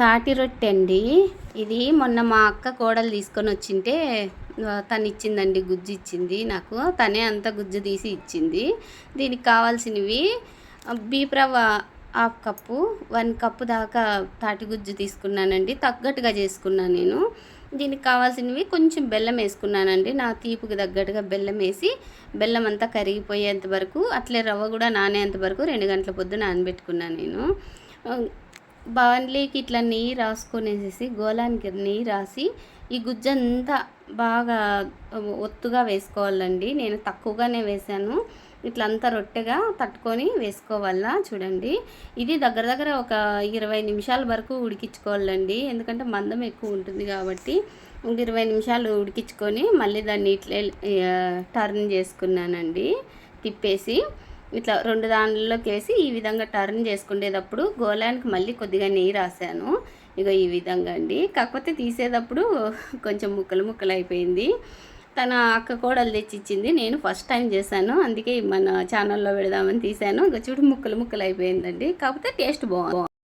తాటి రొట్టె అండి. ఇది మొన్న మా అక్క కోడలు తీసుకొని వచ్చింటే తను ఇచ్చిందండి గుజ్జు ఇచ్చింది నాకు. తనే అంతా గుజ్జు తీసి ఇచ్చింది. దీనికి కావాల్సినవి బీప్రవ హాఫ్ కప్పు వన్ కప్పు దాకా తాటి గుజ్జు తీసుకున్నానండి. తగ్గట్టుగా చేసుకున్నాను నేను. దీనికి కావాల్సినవి కొంచెం బెల్లం వేసుకున్నానండి. నా తీపుకి తగ్గట్టుగా బెల్లం వేసి బెల్లం అంతా కరిగిపోయేంత వరకు అట్లే రవ్వ కూడా నానేంత వరకు రెండు గంటల పొద్దు నానబెట్టుకున్నాను నేను. బాండ్లీకి ఇట్లా నెయ్యి రాసుకొనేసేసి గోళానికి నెయ్యి రాసి ఈ గుజ్జంతా బాగా ఒత్తుగా వేసుకోవాలండి. నేను తక్కువగానే వేసాను ఇట్లా అంతా రొట్టెగా తట్టుకొని వేసుకోవాలా చూడండి. ఇది దగ్గర దగ్గర ఒక ఇరవై నిమిషాల వరకు ఉడికించుకోవాలండి. ఎందుకంటే మందం ఎక్కువ ఉంటుంది కాబట్టి ఇరవై నిమిషాలు ఉడికించుకొని మళ్ళీ దాన్ని ఇట్లా టర్న్ చేసుకున్నానండి. తిప్పేసి ఇట్లా రెండు దానిలోకి వేసి ఈ విధంగా టర్న్ చేసుకునేటప్పుడు గోళానికి మళ్ళీ కొద్దిగా నెయ్యి రాశాను. ఇక ఈ విధంగా అండి. కాకపోతే తీసేటప్పుడు కొంచెం ముక్కలు ముక్కలు అయిపోయింది. తన అక్క కోడలు తెచ్చి ఇచ్చింది నేను ఫస్ట్ టైం చేశాను. అందుకే మన ఛానల్లో పెడదామని తీశాను. ఇక చూడు ముక్కలు ముక్కలు అయిపోయిందండి. కాకపోతే టేస్ట్ బాగుంది.